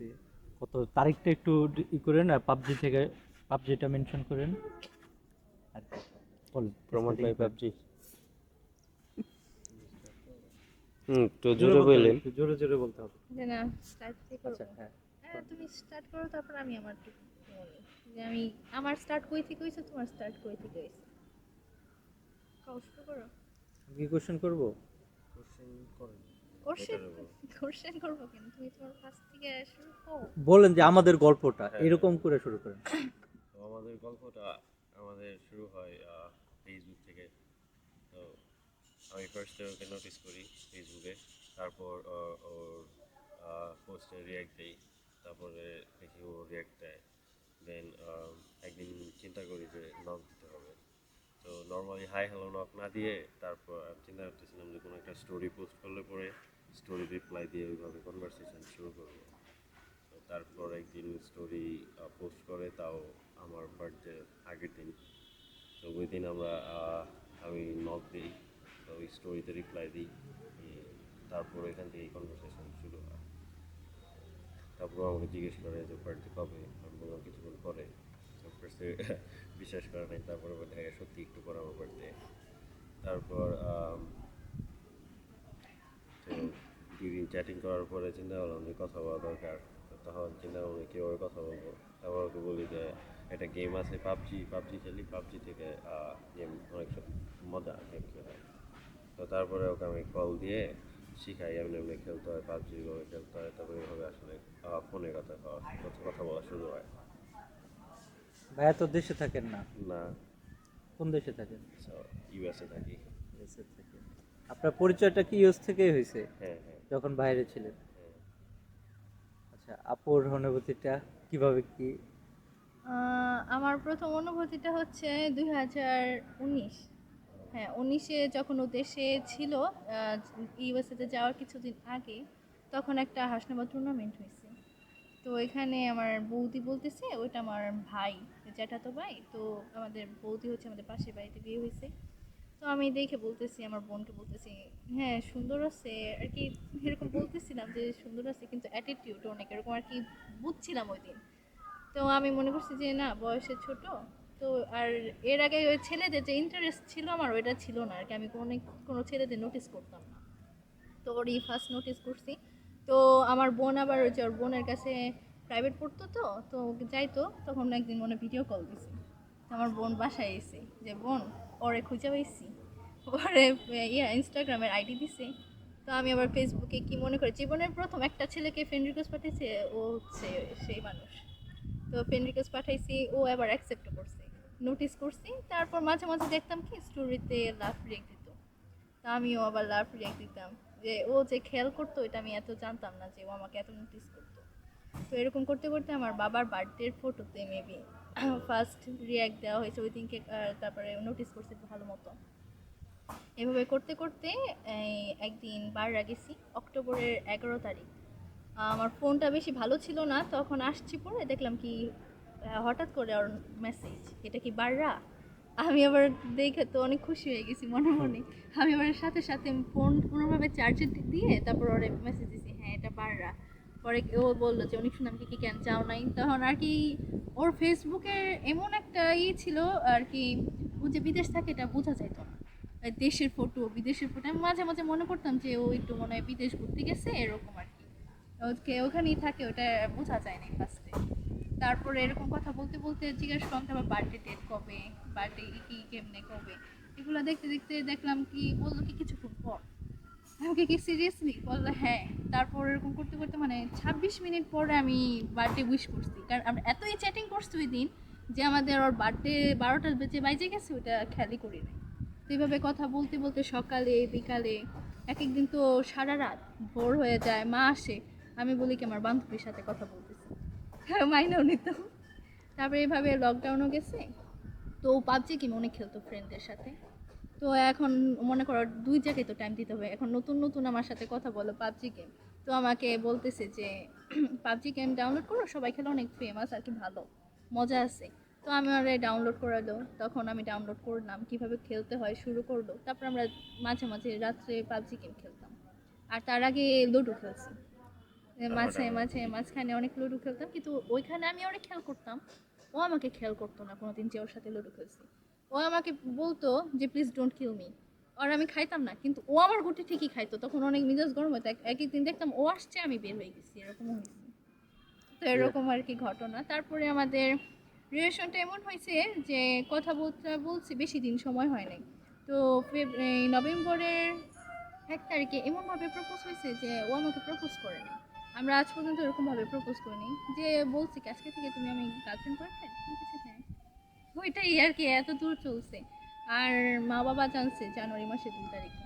হয়েছে কত তারিখটা একটু ই করেন আর পাবজি থেকে পাবজিটা মেনশন করেন। আর বলেন প্রমোট বাই পাবজি। হুম তো জোরে জোরে বলতে হবে, জোরে জোরে বলতে হবে। না স্টার্ট করব? আচ্ছা হ্যাঁ। হ্যাঁ তুমি স্টার্ট করো তারপর আমি আমার যে আমি আমার স্টার্ট কই থেকে হয়েছে তোমার স্টার্ট কই থেকে হয়েছে কষ্ট করো। কি কোশ্চেন করব? কোশ্চেন কোশ্চেন বলেন যে আমাদের গল্পটা হ্যাঁ। এরকম করে শুরু করেন। তো আমাদের গল্পটা আমাদের শুরু হয় ফেসবুক থেকে। তো আমি ফার্স্টে ওকে নোটিস করি ফেসবুকে তারপর ওর পোস্টে রিয়াক্ট দিই তারপরে দেখি ও রিয়াক্ট দেয়। দেন একদিন চিন্তা করি যে নক দিতে হবে। তো নর্মালি হাই হ্যালো নক না দিয়ে তারপর আমি চিন্তা করতেছিলাম যে কোনো একটা স্টোরি পোস্ট করলে পরে স্টোরি রিপ্লাই দিয়ে ওইভাবে কনভারসেশন শুরু করব। তারপর একদিন স্টোরি পোস্ট করে, তাও আমার বার্থডে আগের দিন। তো ওই দিন আমরা আমি নক দিই, তো ওই স্টোরিতে রিপ্লাই দিই তারপর এখান থেকে কনভারসেশন শুরু হয়। তারপর আমাকে জিজ্ঞেস করে যে বার্থডে কবে? আমি বললাম কিছুক্ষণ পরে। first বিশ্বাস করে নাই, তারপরে বলে হ্যাঁ সত্যি একটু পরে আমার বার্থডে তারপর দুই চ্যাটিং করার পরে চিন্তা করলাম যে কথা বলা দরকার। তখন চিন্তা করলাম কীভাবে কথা বলব? তারপর ওকে বলি যে একটা গেম আছে পাবজি পাবজি খেলি পাবজি থেকে গেম অনেক মজা গেম খেলা। তো তারপরে ওকে আমি কল দিয়ে শিখাই এমনি এমনি খেলতে হয় পাবজি ভাবে খেলতে হয় তারপরে এভাবে আসলে ফোনে কথা কথা- বলা শুরু হয়। ভাইয়া তো দেশে থাকেন না? না। কোন দেশে থাকেন? ইউএসএ থাকি। দেশে থাকেন। আপনার পরিচয়টা কি ইউএস থেকেই হয়েছে? হ্যাঁ হ্যাঁ। যখন বাইরে ছিলেন? হ্যাঁ। আচ্ছা আপুর অনুভূতিটা কীভাবে কি? আমার প্রথম অনুভূতিটা হচ্ছে দুই হাজার উনিশ। হ্যাঁ উনিশে যখন ও দেশে ছিল ইউএসএতে যাওয়ার কিছুদিন আগে তখন একটা হাসনাবাদ টুর্নামেন্ট হয়েছে। তো এখানে আমার বৌদি বলতেছে ওইটা আমার ভাই জ্যাঠাতো ভাই। তো আমাদের বৌদি হচ্ছে আমাদের পাশের বাড়িতে বিয়ে হয়েছে। তো আমি দেখে বলতেছি, আমার বোনকে বলতেছি হ্যাঁ সুন্দর আছে। আর কি এরকম বলতেছিলাম যে, সুন্দর আছে, কিন্তু অ্যাটিটিউড অনেক, এরকম আর কি বুঝছিলাম ওই দিন তো আমি মনে করছি যে, না, বয়সে ছোট। তো আর এর আগে ওই ছেলেদের যে ইন্টারেস্ট ছিল আমার, ওইটা ছিল না আর কি। আমি কোনো কোনো ছেলেদের নোটিস করতাম না। তো ওরই ফার্স্ট নোটিস করছি। তো আমার বোন আবার ওই যে ওর বোনের কাছে প্রাইভেট পড়তো তো তো যাইতো, তখন একদিন মনে ভিডিও কল দিছি। আমার বোন বাসায় এসে যে, বোন ওরে খুঁজে পাইছি। ওরে ইয়া ইনস্টাগ্রামের আইডি দিছে। তো আমি আবার ফেসবুকে কি মনে করি, জীবনের প্রথম একটা ছেলেকে ফ্রেন্ড রিকোয়েস্ট পাঠিয়েছে ও হচ্ছে সেই মানুষ। তো ফ্রেন্ড রিকোয়েস্ট পাঠাইছি, ও আবার অ্যাকসেপ্ট করছে। নোটিস করছি, তারপর মাঝে মাঝে দেখতাম কি স্টোরিতে লাভ রিয়েক্ট দিত। তা আমিও আবার লাভ রিয়েক্ট দিতাম। যে ও যে খেয়াল করতো, এটা আমি এত জানতাম না যে ও আমাকে এত নোটিস করতো। তো এরকম করতে করতে আমার বাবার বার্থডের ফটোতে মেবি ফার্স্ট রিয়াক্ট দেওয়া হয়েছে ওই দিনকে তারপরে নোটিস করছে ভালো মতো। এভাবে করতে করতে একদিন বাররা গেছি অক্টোবরের এগারো তারিখ। আমার ফোনটা বেশি ভালো ছিল না তখন আসছি পরে দেখলাম কি হঠাৎ করে ওর মেসেজ এটা কি বাররা আমি আবার দেখে তো অনেক খুশি হয়ে গেছি মনে মনে। আমি আবার সাথে সাথে ফোন কোনোভাবে চার্জে দিয়ে তারপর ওর মেসেজ দিছি হ্যাঁ এটা বাররা পরে ও বলল যে অনেক শুনলাম কি কেন যাও নাই? তখন আর কি ওর ফেসবুকে এমন একটা ই ছিল আর কি, ও যে বিদেশ থাকে এটা বোঝা যাইত না। দেশের ফটো বিদেশের ফটো আমি মাঝে মাঝে মনে করতাম যে, ও একটু মনে হয় বিদেশ ঘুরতে গেছে, এরকম আর কি। ওকে, ওখানেই থাকে, ওটা বোঝা যায় না ফার্স্টে তারপরে এরকম কথা বলতে বলতে জিজ্ঞেস করলাম, তারপর বার্থডে ডেট কবে? বার্থডে কি, কেমনে কবে? এগুলো দেখতে দেখতে দেখলাম কি, বলল কি, কিছুক্ষণ পর। আমাকে কি সিরিয়াসলি বলল হ্যাঁ। তারপর এরকম করতে করতে মানে ছাব্বিশ মিনিট পরে আমি বার্থডে উইশ করছি। কারণ আমরা এতই চ্যাটিং করছি ওই দিন যে আমাদের ওর বার্থডে বারোটার বেজে, বাইজে গেছে, ওইটা খেয়ালই করি নাই। তো এইভাবে কথা বলতে বলতে সকালে, বিকালে এক একদিন তো সারা রাত ভোর হয়ে যায়, মা আসে, আমি বলি কি আমার বান্ধবীর সাথে কথা বলতেছি। হ্যাঁ মাইনেও নিত তারপরে এভাবে লকডাউনও গেছে। তো পাবজি কি মনে খেলতো ফ্রেন্ডদের সাথে। তো এখন মনে করো দুই জায়গায় তো টাইম দিতে হবে। এখন নতুন নতুন আমার সাথে কথা বলো পাবজি গেম তো আমাকে বলতেছে যে পাবজি গেম ডাউনলোড করো সবাই খেলে অনেক ফেমাস আর কি ভালো মজা আছে। তো আমি আরে ডাউনলোড করালো তখন আমি ডাউনলোড করলাম কীভাবে খেলতে হয় শুরু করল তারপর আমরা মাঝে মাঝে রাত্রে পাবজি গেম খেলতাম। আর তার আগে লুডো খেলছি। মাঝে মাঝে মাঝখানে অনেক লুডো খেলতাম কিন্তু ওইখানে আমি অনেক খেয়াল করতাম। ও আমাকে খেয়াল করতো না কোনোদিন যে ওর সাথে লুডো খেলছি। ও আমাকে বলতো যে প্লিজ ডোন্ট কিল মি আর আমি খাইতাম না কিন্তু ও আমার গুটি ঠিকই খাইতো। তখন অনেক মেজাজ গরম হতো এক- একই দিন দেখতাম ও আসছে আমি বের হয়ে গেছি এরকমও হয়েছে তো এরকম আর কি ঘটনা। তারপরে আমাদের রিলেশনটা এমন হয়েছে যে কথা বলতে বলছি বেশি দিন সময় হয় নাই। তো নভেম্বরের এক তারিখে এমনভাবে প্রপোজ হয়েছে যে ও আমাকে প্রপোজ করেনি আমরা আজ পর্যন্ত এরকমভাবে প্রপোজ করিনি। যে বলছি আজকে থেকে তুমি আমি গার্লফ্রেন্ড কিছু হ্যাঁ ওইটাই আর কি এত দূর চলছে। আর মা বাবা জানছে জানুয়ারি মাসের দুই তারিখে।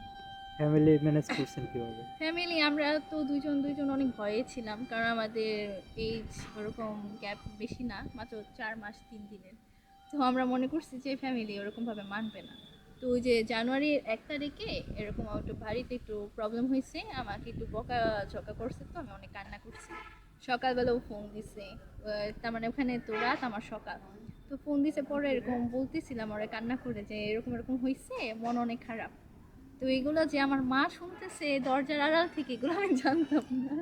ফ্যামিলি ম্যানেজ করছেন কীভাবে? ফ্যামিলি আমরা তো দুইজন দুইজন অনেক ভয়ে ছিলাম কারণ আমাদের এজ ওরকম গ্যাপ বেশি না মাত্র চার মাস তিন দিনের। তো আমরা মনে করছি যে ফ্যামিলি ওরকমভাবে মানবে না। তো ওই যে জানুয়ারির এক তারিখে এরকম একটু বাড়িতে একটু প্রবলেম হয়েছে আমাকে একটু বকা ঝকা করছে তো আমি অনেক কান্না করছি। সকালবেলাও ফোন দিছে তার মানে ওখানে তো রাত আমার সকাল। তো ফোন দিছে পরে এরকম বলতেছিলাম, ওরা কান্না করে যে এরকম এরকম হয়েছে মন অনেক খারাপ। তো এগুলো যে আমার মা শুনতেছে, দরজার আড়াল থেকে এগুলো আমি জানতাম না।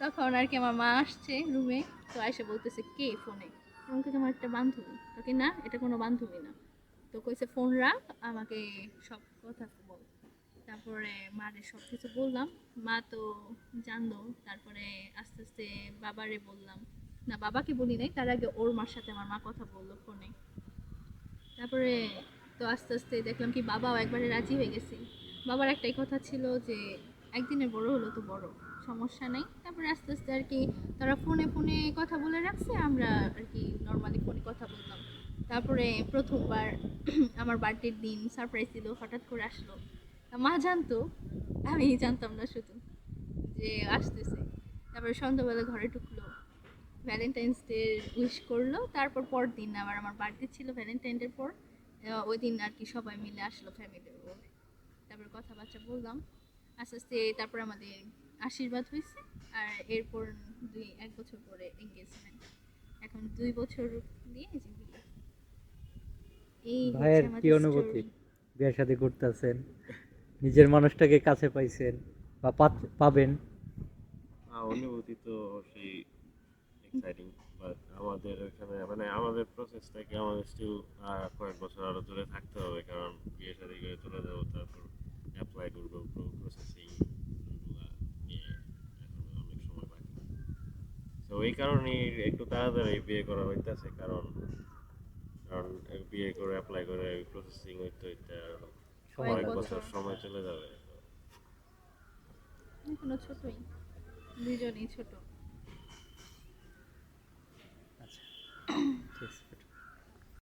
তখন আর কি আমার মা আসছে রুমে তো এসে বলতেছে, কে ফোনে? আমাকে তোমার একটা বান্ধবী। তোকে না, এটা কোনো বান্ধবী না। তো কইছে, ফোন রাখ, আমাকে সব কথা বল। তারপরে মারে সব কিছু বললাম। মা তো জানলো, তারপরে আস্তে আস্তে বাবারে বললাম না, বাবাকে বলি নাই। তার আগে ওর মার সাথে আমার মা কথা বলল ফোনে। তারপরে তো আস্তে আস্তে দেখলাম কি বাবাও একবারে রাজি হয়ে গেছে। বাবার একটাই কথা ছিল যে, একদিনে বড় হলো তো বড়, সমস্যা নেই। তারপরে আস্তে আস্তে আর কি তারা ফোনে ফোনে কথা বলে রাখছে, আমরা আর কি নর্মালি ফোনে কথা বললাম তারপরে প্রথমবার আমার বার্থডের দিন সারপ্রাইজ দিল, হঠাৎ করে আসলো। মা জানতো, আমি জানতাম না শুধু, যে আসতেছে। তারপরে সন্ধ্যাবেলা ঘরে ঢুকলো ভ্যালেন্টাইন্স ডে উইশ করল তারপর পর দিন আবার আমার বার্থডে ছিল ভ্যালেন্টাইন ডের পর ওই দিন আর কি সবাই মিলে আসলো ফ্যামিলির ওর তারপর কথাবার্তা বললাম আস্তে আস্তে তারপর আমাদের আশীর্বাদ হয়েছে আর এরপর দুই এক বছর পরে এঙ্গেজমেন্ট এখন দুই বছর দিয়ে এই যে বিয়ে। এই ভাইয়ের কি অনুভূতি। বিয়ের সাথে ঘুরতেছেন নিজের মানুষটাকে কাছে পাইছেন বা পাবেন আহ, অনুভূতি তো অবশ্যই এক্সাইটিং বাট আমাদের এখানে মানে আমাদের প্রসেসটাকে আমাদের স্টিল কয়েক বছর আরও দূরে থাকতে হবে কারণ বিয়ে শাদী করে চলে যাব তারপর অ্যাপ্লাই করব প্রসেসিং নিয়ে অনেক সময় বাকি। তো এই কারণে একটু তাড়াতাড়ি বিয়ে করা হইতেছে কারণ কারণ বিয়ে করে অ্যাপ্লাই করে প্রসেসিং হইতে হইতে সময় কয়েক বছর সময় চলে যাবে। এখনও ছোটই দুজনেই ছোট। Mm-hmm.